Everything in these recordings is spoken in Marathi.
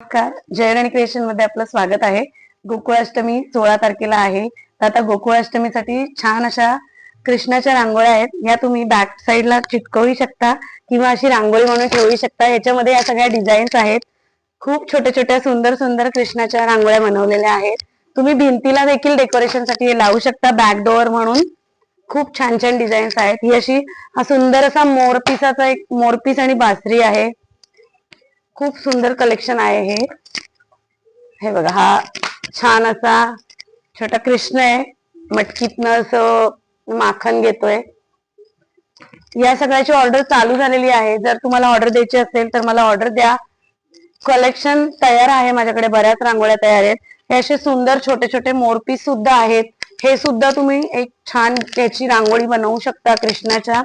नमस्कार. जयराणी क्रिएशनमध्ये आपलं स्वागत आहे. गोकुळाष्टमी सोळा तारखेला आहे. तर आता गोकुळाष्टमीसाठी छान अशा कृष्णाच्या रांगोळ्या आहेत. या तुम्ही बॅक साईडला चिटकवू शकता किंवा अशी रांगोळी म्हणून ठेवू शकता. याच्यामध्ये या सगळ्या डिझाईन्स आहेत. खूप छोट्या छोट्या सुंदर सुंदर कृष्णाच्या रांगोळ्या बनवलेल्या आहेत. तुम्ही भिंतीला देखील डेकोरेशनसाठी हे लावू शकता बॅक डोअर म्हणून. खूप छान छान डिझाईन्स आहेत. ही अशी हा सुंदर असा मोरपिसाचा एक मोरपीस आणि बासरी आहे. खूप सुंदर कलेक्शन आहे हे. हे बघा हा छान असा छोटा कृष्ण आहे. मटकीतनं असं माखन घेतोय. या सगळ्याची ऑर्डर चालू झालेली आहे. जर तुम्हाला ऑर्डर द्यायची असेल तर मला ऑर्डर द्या. कलेक्शन तयार आहे माझ्याकडे बऱ्याच रांगोळ्या तयार आहेत. हे असे सुंदर छोटे छोटे मोरपीस सुद्धा आहेत. हे सुद्धा तुम्ही एक छान त्याची रांगोळी बनवू शकता कृष्णाच्या.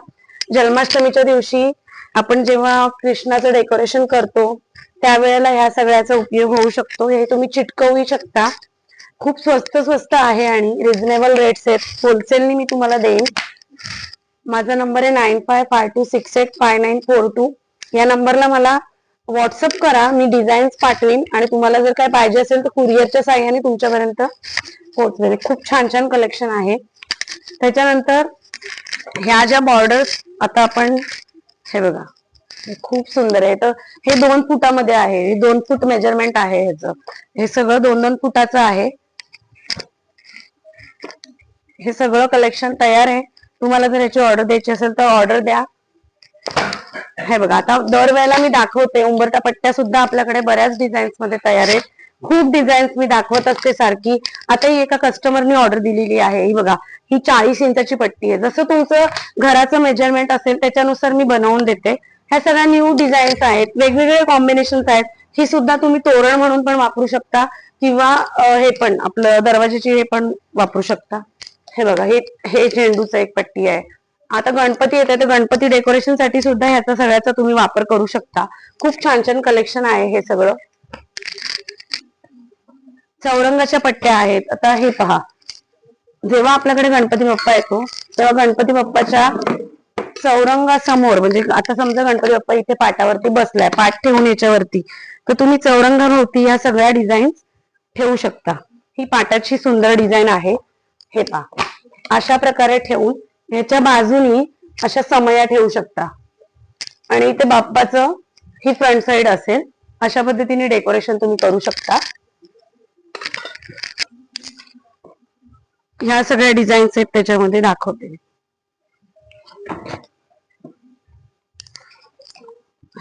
जन्माष्टमीच्या दिवशी आपण जेव्हा कृष्णाचं डेकोरेशन करतो त्यावेळेला ह्या सगळ्याचा उपयोग होऊ शकतो. हे तुम्ही चिटकवू शकता. खूप स्वस्त स्वस्त आहे आणि रिझनेबल रेट्स आहेत. होलसेलनी मी तुम्हाला देईन. माझा नंबर आहे nine five five two six eight five nine four two या नंबरला मला व्हॉट्सअप करा. मी डिझाईन्स पाठवीन आणि तुम्हाला जर काय पाहिजे असेल तर कुरिअरच्या साह्याने तुमच्यापर्यंत पोहोचवेल खूप छान छान कलेक्शन आहे. त्याच्यानंतर ह्या ज्या बॉर्डर्स आता आपण हे बघा. खूप सुंदर आहे. तर हे दोन फुटामध्ये आहे. हे दोन फूट मेजरमेंट आहे ह्याचं. हे सगळं दोन दोन फुटाचं आहे. हे सगळं कलेक्शन तयार आहे. तुम्हाला जर याची ऑर्डर द्यायची असेल तर ऑर्डर द्या. हे बघा आता दरवेळेला मी दाखवते. उंबरटा पट्ट्या सुद्धा आपल्याकडे बऱ्याच डिझाईन्समध्ये तयार आहेत. खूप डिझाईन्स मी दाखवत असते सारखी. आता ही एका कस्टमरनी ऑर्डर दिलेली आहे. ही बघा ही चाळीस इंचाची पट्टी आहे. जसं तुमचं घराचं मेजरमेंट असेल त्याच्यानुसार मी बनवून देते. ह्या सगळ्या न्यू डिझाईन्स आहेत वेगवेगळे कॉम्बिनेशन आहेत. ही सुद्धा तुम्ही तोरण म्हणून पण वापरू शकता किंवा हे पण आपलं दरवाजाची हे पण वापरू शकता. हे बघा हे हे झेंडूचं एक पट्टी आहे. आता गणपती येते तर गणपती डेकोरेशनसाठी सुद्धा ह्याचा सगळ्याचा तुम्ही वापर करू शकता. खूप छान छान कलेक्शन आहे हे सगळं. चौरंगाच्या पट्ट्या आहेत. आता हे पहा. जेव्हा आपल्याकडे गणपती बाप्पा येतो तेव्हा गणपती बाप्पाच्या चौरंगासमोर म्हणजे आता समजा गणपती बाप्पा इथे पाटावरती बसलाय पाठ ठेवून याच्यावरती तर तुम्ही चौरंगाभोवती या सगळ्या डिझाईन ठेवू शकता. ही पाटाची सुंदर डिझाईन आहे. हे पहा. अशा प्रकारे ठेवून याच्या बाजूनी अशा समया ठेवू शकता. आणि इथे बाप्पाचं ही फ्रंट साइड असेल. अशा पद्धतीने डेकोरेशन तुम्ही करू शकता. ह्या सगळ्या डिझाईन्स आहेत त्याच्यामध्ये दाखवते.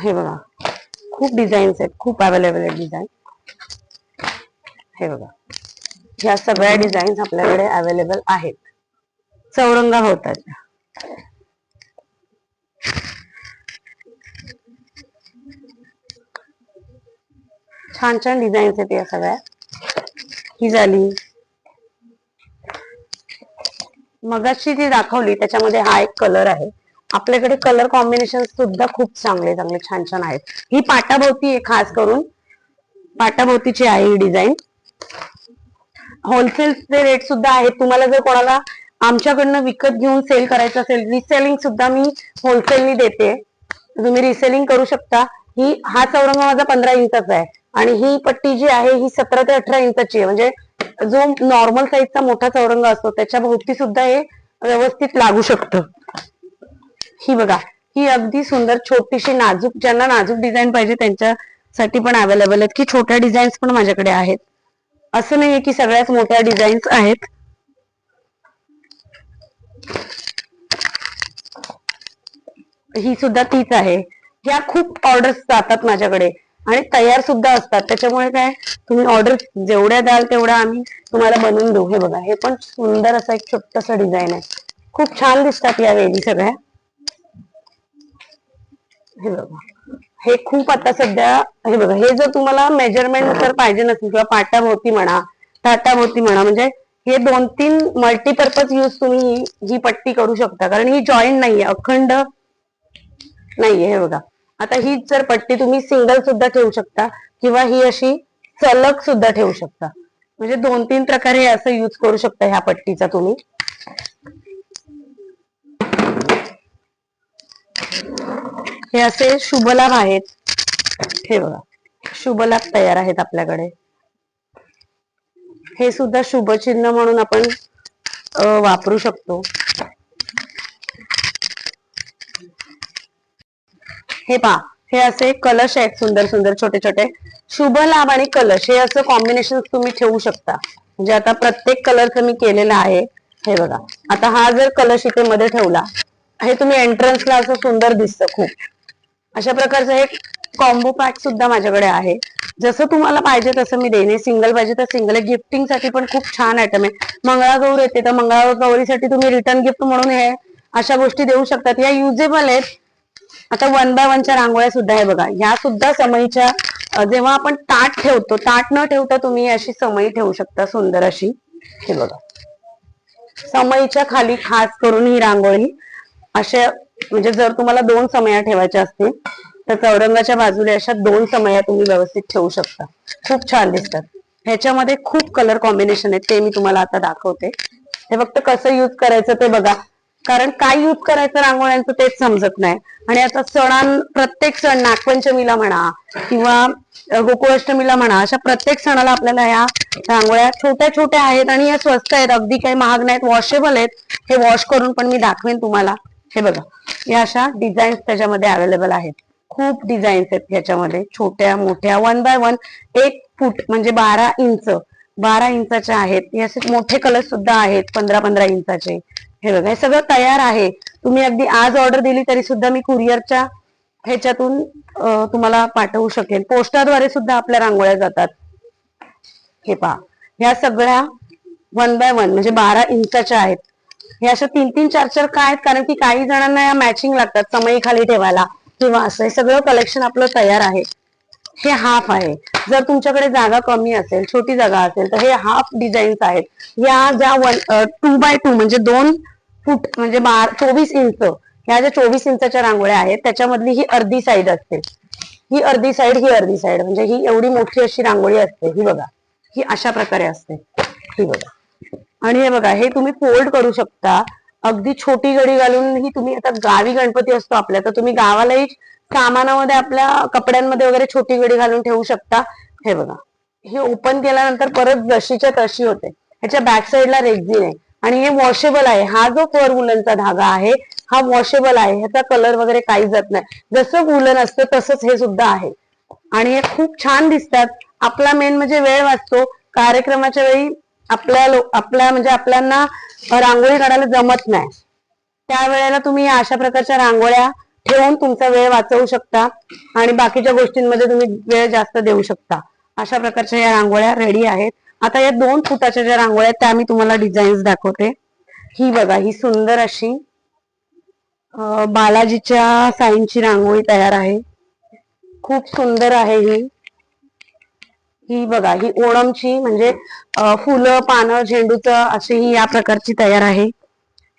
हे बघा. खूप डिझाईन्स आहेत. खूप अवेलेबल आहेत डिझाईन हे बघा. ह्या सगळ्या डिझाईन्स आपल्याकडे अवेलेबल आहेत. चौरंगा होतात. छान छान डिझाईन्स आहेत या सगळ्या. ही झाली. मगाशी जी दाखवली त्याच्यामध्ये हा एक कलर आहे. आपल्याकडे कलर कॉम्बिनेशन सुद्धा खूप चांगले चांगले छान छान आहेत. ही पाटाभोवती आहे खास करून. पाटाभोवतीची आहे ही डिझाईन होलसेलचे रेट सुद्धा आहेत. तुम्हाला जर कोणाला आमच्याकडनं विकत घेऊन सेल करायचं असेल रिसेलिंग सुद्धा मी होलसेलनी देते. तुम्ही रिसेलिंग करू शकता. ही हा चौरंग माझा पंधरा इंचाचा आहे. आणि ही पट्टी जी आहे ही सतरा ते अठरा इंचाची आहे. म्हणजे जो नॉर्मल साईजचा मोठा चौरंग असतो त्याच्या भोवती सुद्धा हे व्यवस्थित लागू शकतं. ही बघा ही अगदी सुंदर छोटीशी नाजूक ज्यांना नाजूक डिझाईन पाहिजे त्यांच्यासाठी पण अवेलेबल आहेत. की छोट्या डिझाईन्स पण माझ्याकडे आहेत. असं नाहीये की सगळ्याच मोठ्या डिझाईन्स आहेत. ही सुद्धा तीच आहे. ह्या खूप ऑर्डर्स जातात माझ्याकडे. आणि तयार सुद्धा असतात. त्याच्यामुळे काय? तुम्ही ऑर्डर जेवढ्या द्याल तेवढ्या आम्ही तुम्हाला बनवून देऊ. हे बघा हे पण सुंदर असं एक छोटस डिझाईन आहे. खूप छान दिसतात या वेळी सगळ्या. हे बघा. हे खूप आता सध्या हे बघा हे जर तुम्हाला मेजरमेंट जर पाहिजे नसेल किंवा पाटाभोवती म्हणा ताटाभोवती म्हणा म्हणजे हे दोन तीन मल्टीपर्पज यूज तुम्ही ही पट्टी करू शकता. कारण ही जॉईंट नाहीये अखंड नाहीये हे बघा. आता ही जर पट्टी तुम्ही सिंगल सुद्धा ठेवू शकता किंवा ही अशी सलग सुद्धा ठेवू शकता. म्हणजे दोन तीन प्रकारे असं यूज करू शकता ह्या पट्टीचा तुम्ही. हे असे शुभलाभ आहेत. हे बघा शुभलाभ तयार आहेत आपल्याकडे. हे सुद्धा शुभचिन्ह म्हणून आपण वापरू शकतो. हे पहा हे असे कलश आहेत सुंदर सुंदर छोटे छोटे. शुभ लाभ आणि कलश हे असं कॉम्बिनेशन तुम्ही ठेवू शकता. म्हणजे आता प्रत्येक कलरचं मी केलेलं आहे. हे बघा आता हा जर कलश इथे मध्ये ठेवला हे तुम्ही एंट्रन्सला असं सुंदर दिसतं खूप. अशा प्रकारचं एक कॉम्बो पॅक सुद्धा माझ्याकडे आहे. जसं तुम्हाला पाहिजे तसं मी देणे सिंगल पाहिजे तर सिंगल गिफ्टिंगसाठी पण खूप छान आयटम आहे. मंगळागौर येते तर मंगळागौरीसाठी तुम्ही रिटर्न गिफ्ट म्हणून हे अशा गोष्टी देऊ शकतात. या युजेबल आहेत. आता वन बाय वनच्या रांगोळ्या सुद्धा आहे बघा. ह्या सुद्धा समईच्या जेव्हा आपण ताट ठेवतो ताट न ठेवता तुम्ही अशी समई ठेवू शकता सुंदर अशी. हे बघा. समईच्या खाली खास करून ही रांगोळी अशा म्हणजे जर तुम्हाला दोन समया ठेवायच्या असतील तर चौरंगाच्या बाजूला अशा दोन समया तुम्ही व्यवस्थित ठेवू शकता. खूप छान दिसतात. ह्याच्यामध्ये खूप कलर कॉम्बिनेशन आहेत ते मी तुम्हाला आता दाखवते. हे फक्त कसं युज करायचं ते बघा. कारण काय युज करायचं रांगोळ्यांचं तेच समजत नाही. आणि आता सणां प्रत्येक सण नागपंचमीला म्हणा किंवा गोकुळाष्टमीला म्हणा अशा प्रत्येक सणाला आपल्याला ह्या रांगोळ्या छोट्या छोट्या आहेत आणि या स्वस्त आहेत. अगदी काही महाग नाहीत वॉशेबल आहेत. हे वॉश करून पण मी दाखवेन तुम्हाला. हे बघा या अशा डिझाईन्स त्याच्यामध्ये अवेलेबल आहेत. खूप डिझाईन्स आहेत ह्याच्यामध्ये छोट्या मोठ्या वन बाय वन एक फूट म्हणजे बारा इंच बारा इंचाच्या आहेत. हे असे मोठे कलर सुद्धा आहेत पंधरा पंधरा इंचाचे हे बघा हे सगळं तयार आहे. तुम्ही अगदी आज ऑर्डर दिली तरी सुद्धा मी कुरिअरच्या ह्याच्यातून तुम्हाला पाठवू शकेल. पोस्टाद्वारे सुद्धा आपल्या रांगोळ्या जातात. हे पहा ह्या सगळ्या वन बाय वन म्हणजे बारा इंचाच्या आहेत. हे अशा तीन तीन चार चार काय आहेत? कारण की काही जणांना या मॅचिंग लागतात समई खाली ठेवायला. किंवा असं हे सगळं कलेक्शन आपलं तयार आहे. हे हाफ आहे. जर तुमच्याकडे जागा कमी असेल छोटी जागा असेल तर हे हाफ डिझाईन्स आहेत. या ज्या वन टू बाय टू म्हणजे दोन फूट म्हणजे बार चोवीस इंच ह्या ज्या चोवीस इंचाच्या रांगोळ्या आहेत त्याच्यामधली ही अर्धी साईड असते. ही अर्धी साईड ही अर्धी साईड म्हणजे ही एवढी मोठी अशी रांगोळी असते. ही बघा. ही अशा प्रकारे असते. ही बघा. आणि हे बघा हे तुम्ही फोल्ड करू शकता. अगदी छोटी गडी घालून ही तुम्ही आता गावी गणपती असतो आपल्या तर तुम्ही गावालाही सामानामध्ये आपल्या कपड्यांमध्ये वगैरे छोटी गडी घालून ठेवू शकता. हे बघा हे ओपन केल्यानंतर परत जशीच्या तशी होते. ह्याच्या बॅक साईडला रेग्झिन आहे. आणि हे वॉशेबल आहे. हा जो फर वुलनचा धागा आहे हा वॉशेबल आहे. ह्याचा कलर वगैरे काही जात नाही. जसं वुलन असतं तसंच हे सुद्धा आहे. आणि हे खूप छान दिसतात. आपला मेन म्हणजे वेळ वाचतो. कार्यक्रमाच्या वेळी आपल्या लो- आपल्या म्हणजे आपल्यांना रांगोळी काढायला जमत नाही. त्यावेळेला तुम्ही अशा प्रकारच्या रांगोळ्या ठेवून तुमचा वेळ वाचवू शकता आणि बाकीच्या गोष्टींमध्ये तुम्ही वेळ जास्त देऊ शकता. अशा प्रकारच्या या रांगोळ्या रेडी आहेत. आता या दोन फुटाच्या ज्या रांगोळ्या आहेत त्या मी तुम्हाला डिझाईन्स दाखवते. ही बघा ही सुंदर अशी बालाजीच्या साईंची रांगोळी तयार आहे. खूप सुंदर आहे ही. ही बघा ही ओणमची म्हणजे फुलं पानं झेंडूचं अशी ही या प्रकारची तयार आहे.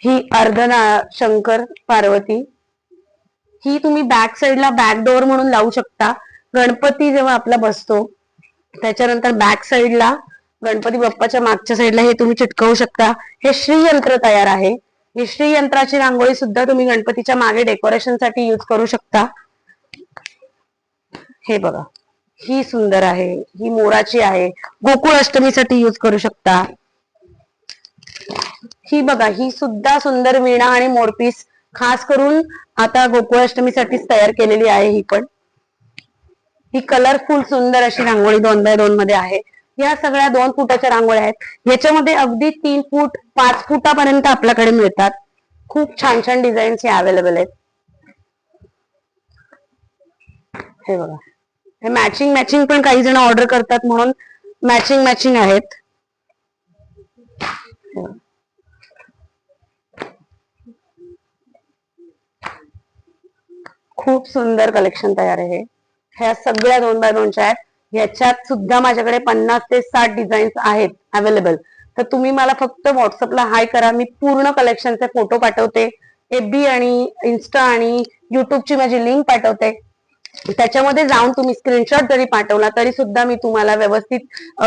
ही अर्धना शंकर पार्वती. ही तुम्ही बॅक साईडला बॅक डोअर म्हणून लावू शकता. गणपती जेव्हा आपला बसतो त्याच्यानंतर बॅक साईडला गणपती बाप्पाच्या मागच्या साईडला हे तुम्ही चिटकवू शकता. हे श्रीयंत्र तयार आहे. ही श्रीयंत्राची रांगोळी सुद्धा तुम्ही गणपतीच्या मागे डेकोरेशनसाठी युज करू शकता. हे बघा. ही सुंदर आहे ही मोराची आहे. गोकुळ अष्टमीसाठी युज करू शकता. ही बघा ही सुद्धा सुंदर वीणा आणि मोरपीस खास करून आता गोकुळाष्टमीसाठीच तयार केलेली आहे ही पण. ही कलरफुल सुंदर अशी रांगोळी दोन बाय दोन मध्ये आहे. या सगळ्या दोन फुटाच्या रांगोळ्या आहेत. याच्यामध्ये अगदी तीन फूट पाच फुटापर्यंत आपल्याकडे मिळतात. खूप छान छान डिझाईन्स हे अवेलेबल आहेत. हे बघा. मॅचिंग मॅचिंग पण काही जण ऑर्डर करतात म्हणून मॅचिंग मॅचिंग आहेत. खूप सुंदर कलेक्शन तयार आहे ह्या सगळ्या दोन बाय दोनच्या आहेत. ह्याच्यात सुद्धा माझ्याकडे पन्नास ते साठ डिझाईन्स आहेत अवेलेबल तर तुम्ही मला फक्त व्हॉट्सअपला हाय करा. मी पूर्ण कलेक्शनचे फोटो पाठवते. एफबी आणि इन्स्टा आणि युट्यूबची माझी लिंक पाठवते. त्याच्यामध्ये जाऊन तुम्ही स्क्रीनशॉट जरी पाठवला तरी सुद्धा मी तुम्हाला व्यवस्थित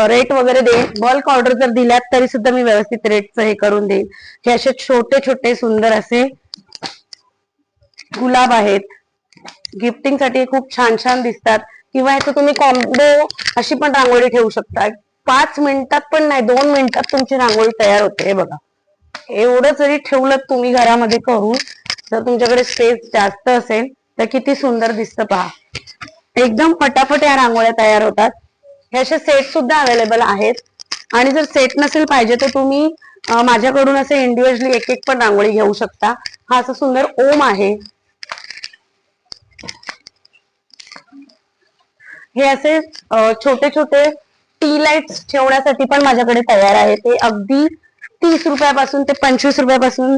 रेट वगैरे देईन. बल्क ऑर्डर जर दिल्यात तरी सुद्धा मी व्यवस्थित रेटचं हे करून देईन. हे असे छोटे छोटे सुंदर असे गुलाब आहेत. गिफ्टिंगसाठी खूप छान छान दिसतात. किंवा ह्याचं तुम्ही कॉम्बो अशी पण रांगोळी ठेवू शकता. पाच मिनिटात पण नाही दोन मिनिटात तुमची रांगोळी तयार होते. हे बघा. एवढं जरी ठेवलं तुम्ही घरामध्ये करून जर तुमच्याकडे स्पेस जास्त असेल तर किती सुंदर दिसतं पहा. एकदम फटाफट या रांगोळ्या तयार होतात. हे असे सेट सुद्धा अवेलेबल आहेत. आणि जर सेट नसेल पाहिजे तर तुम्ही माझ्याकडून असे इंडिव्हिज्युअली एक एक पण रांगोळी घेऊ शकता. हा असा सुंदर ओम आहे. हे असे छोटे छोटे टी लाईट्स ठेवण्यासाठी पण माझ्याकडे तयार आहे. ते अगदी तीस रुपयापासून ते पंचवीस रुपयापासून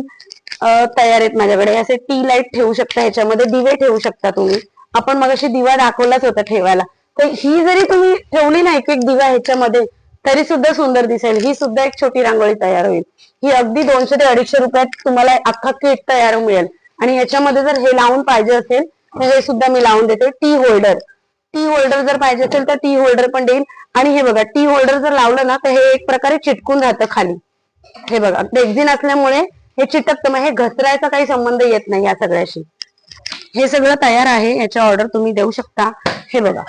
तयार आहेत माझ्याकडे. असे टी लाइट ठेवू शकता ह्याच्यामध्ये दिवे ठेवू शकता तुम्ही. आपण मग अशी दिवा दाखवलाच होता ठेवायला. तर ही जरी तुम्ही ठेवली ना एक एक दिवा ह्याच्यामध्ये तरी सुद्धा सुंदर दिसेल. ही सुद्धा एक छोटी रांगोळी तयार होईल. ही अगदी दोनशे ते अडीचशे रुपयात तुम्हाला अख्खा किट तयार मिळेल. आणि याच्यामध्ये जर हे लावून पाहिजे असेल तर हे सुद्धा मी लावून देते. टी होल्डर टी होल्डर जर पाहिजे असेल तर टी होल्डर पण देईल. आणि हे बघा टी होल्डर जर लावलं ना तर हे एक प्रकारे चिटकून राहतं खाली. हे बघा डेक्झिन असल्यामुळे हे चिटकतं मग हे घसरायचा काही संबंध येत नाही या सगळ्याशी. हे सगळं तयार आहे याच्या ऑर्डर तुम्ही देऊ शकता. हे बघा.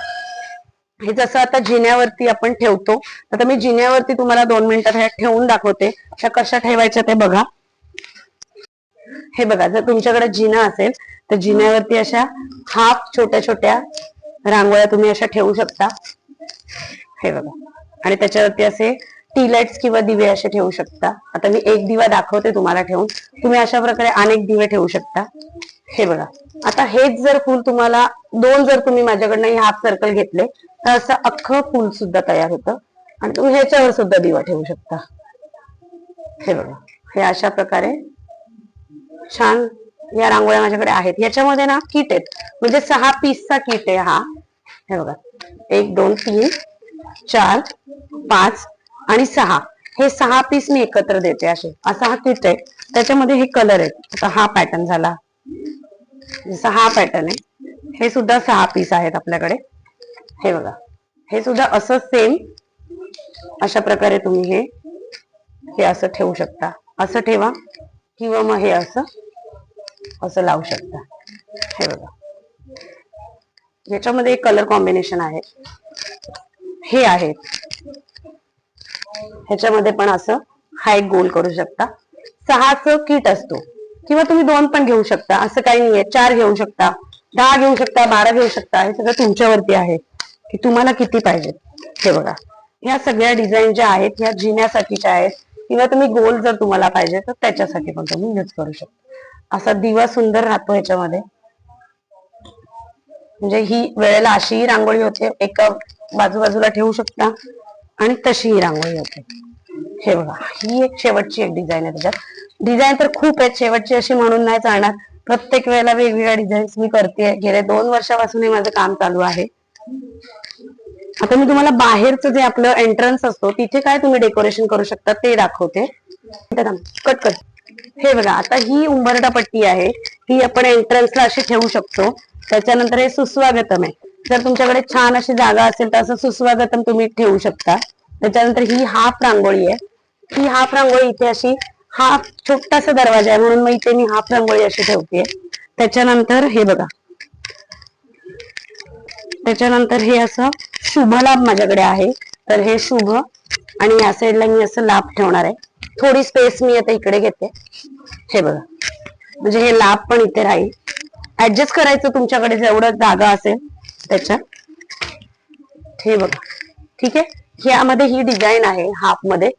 हे जसं आता जिन्यावरती आपण ठेवतो आता मी जिन्यावरती तुम्हाला दोन मिनिटात ह्या ठेवून दाखवते. त्या कशा ठेवायच्या ते बघा. हे बघा जर तुमच्याकडे जिना असेल तर जिन्यावरती अशा हाफ छोट्या छोट्या रांगोळ्या तुम्ही अशा ठेवू शकता. हे बघा. आणि त्याच्यावरती असे टी लाईट्स किंवा दिवे असे ठेवू शकता. आता मी एक दिवा दाखवते तुम्हाला ठेवून. तुम्ही अशा प्रकारे अनेक दिवे ठेवू शकता. हे बघा. आता हेच जर फुल तुम्हाला दोन जर तुम्ही माझ्याकडनं हाफ सर्कल घेतले तर असं अख्खं फुल सुद्धा तयार होतं. आणि तुम्ही ह्याच्यावर सुद्धा दिवा ठेवू शकता. हे बघा. हे अशा प्रकारे छान या रांगोळ्या माझ्याकडे आहेत. याच्यामध्ये ना किट आहेत. म्हणजे सहा पीसचा किट आहे हा. हे बघा. एक दोन तीन चार पाच आणि सहा. हे सहा पीस मी एकत्र देते असे. असा हा किट आहे. त्याच्यामध्ये हे कलर आहेत. आता हा पॅटर्न झाला. जसा हा पॅटर्न आहे. हे सुद्धा सहा पीस आहेत आपल्याकडे. हे बघा. हे सुद्धा असं सेम अशा प्रकारे तुम्ही हे हे असं ठेवू शकता. असं ठेवा. किंवा मग हे असं असं लावू शकता. हे बघा. याच्यामध्ये एक कलर कॉम्बिनेशन आहे. हे आहेत. ह्याच्यामध्ये पण असं हा एक गोल करू शकता. सहाच किट असतो. किंवा तुम्ही दोन पण घेऊ शकता. असं काही नाहीये. चार घेऊ शकता. दहा घेऊ शकता. बारा घेऊ शकता. हे सगळं तुमच्यावरती आहे. की तुम्हाला किती पाहिजे. हे बघा. ह्या सगळ्या डिझाईन ज्या आहेत ह्या जिन्यासाठीच्या आहेत किंवा तुम्ही गोल जर तुम्हाला पाहिजे तर त्याच्यासाठी पण तुम्ही यूज करू शकता. असा दिवा सुंदर राहतो ह्याच्यामध्ये. म्हणजे ही वेळेला अशीही रांगोळी होते. एका बाजूबाजूला ठेवू शकता. आणि तशी ही रांगोळी होते. हे बघा ही एक शेवटची एक डिझाईन आहे त्याच्यात. डिझाईन तर खूप आहेत शेवटची अशी म्हणून नाही चालणार. प्रत्येक वेळेला वेगवेगळ्या डिझाईन्स मी करते. गेल्या दोन वर्षापासून हे माझं काम चालू आहे. आता मी तुम्हाला बाहेरचं जे आपलं एंट्रन्स असतो तिथे काय तुम्ही डेकोरेशन करू शकता ते दाखवते. कट कट हे बघा आता ही उंबरटा पट्टी आहे. ही आपण एंट्रन्सला अशी ठेवू शकतो. त्याच्यानंतर हे सुस्वागतम आहे. जर तुमच्याकडे छान अशी जागा असेल तर असं सुस्वागतम तुम्ही ठेवू शकता. त्याच्यानंतर ही हाफ रांगोळी आहे. ही हाफ रांगोळी इथे अशी हाफ छोटासा दरवाजा आहे म्हणून मग इथे मी हाफ रांगोळी अशी ठेवते. त्याच्यानंतर हे बघा. त्याच्यानंतर हे असं शुभ लाभ माझ्याकडे आहे. तर हे शुभ आणि या साईडला मी असं लाभ ठेवणार आहे. थोडी स्पेस मी आता इकडे घेते. हे बघा. म्हणजे हे लाभ पण इथे राहील. ऍडजस्ट करायचं तुमच्याकडे जेवढं जागा असेल. त्याच्या. हे बघा. ठीक आहे? ह्यामध्ये ही डिझाईन आहे हाफमध्ये.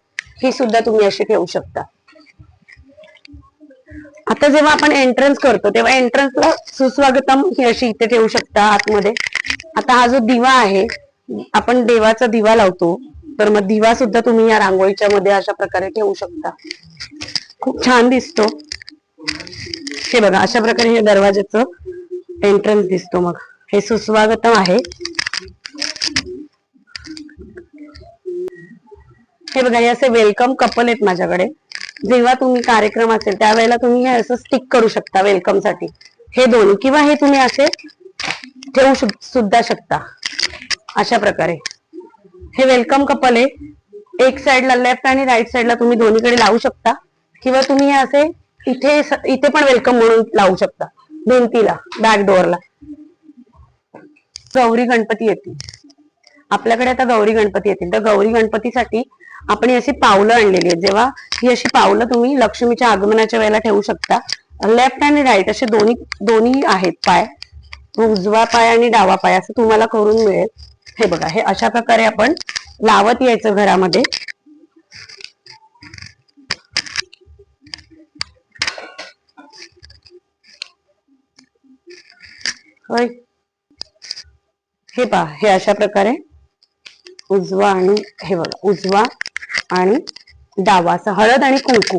ही सुद्धा तुम्ही अशी ठेवू शकता. आता जेव्हा आपण एंट्रन्स करतो तेव्हा एंट्रन्सला सुस्वागतम ही अशी इथे ठेवू शकता आतमध्ये. आता हा जो दिवा आहे आपण देवाचा दिवा लावतो तर मग दिवा सुद्धा तुम्ही या रांगोळीच्या मध्ये अशा प्रकारे ठेवू शकता. खूप छान दिसतो. हे बघा अशा प्रकारे हे दरवाज्याचं एंट्रन्स दिसतो मग. हे सुस्वागतम आहे. हे बघा हे असे वेलकम कपल आहेत माझ्याकडे. जेव्हा तुम्ही कार्यक्रम असेल त्यावेळेला तुम्ही हे असं स्टिक करू शकता वेलकमसाठी. हे दोन्ही किंवा हे तुम्ही असे ठेवू सुद्धा शकता. अशा प्रकारे. हे वेलकम कपल आहे. एक साइडला लेफ्ट आणि राईट साइडला तुम्ही दोन्हीकडे लावू शकता. किंवा तुम्ही हे असे इथे इथे पण वेलकम म्हणून लावू शकता. भिंतीला बॅक डोअरला गौरी गणपती येतील. आपल्याकडे आता गौरी गणपती येतील. तर गौरी गणपतीसाठी आपण अशी पावलं आणलेली आहेत. जेव्हा ही अशी पावलं तुम्ही लक्ष्मीच्या आगमनाच्या वेळेला ठेवू शकता. लेफ्ट आणि राईट असे दोन्ही दोन्ही आहेत पाय. उजवा पाय आणि डावा पाय असं तुम्हाला करून मिळेल. हे बघा हे अशा प्रकारे आपण लावत यायचं घरामध्ये. होय. हे पहा हे अशा प्रकारे उजवा आणि हे बघा उजवा आणि डावा असं हळद आणि कुंकू.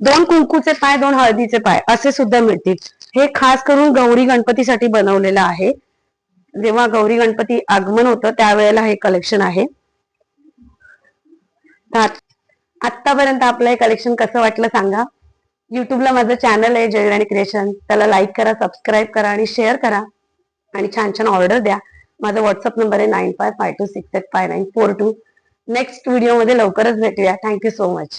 दोन कुंकूचे पाय दोन हळदीचे पाय असे सुद्धा मिळतील. हे खास करून गौरी गणपतीसाठी बनवलेलं आहे. जेव्हा गौरी गणपती आगमन होतं त्यावेळेला हे कलेक्शन आहे. आतापर्यंत आपलं हे कलेक्शन कसं वाटलं सांगा. युट्यूबला माझं चॅनल आहे जयराणी क्रिएशन त्याला लाईक करा सबस्क्राईब करा आणि शेअर करा. आणि छान छान ऑर्डर द्या. माझा व्हॉट्सअप नंबर आहे nine five five two six eight five nine four two next व्हिडिओमध्ये लवकरच भेटूया. Thank you so much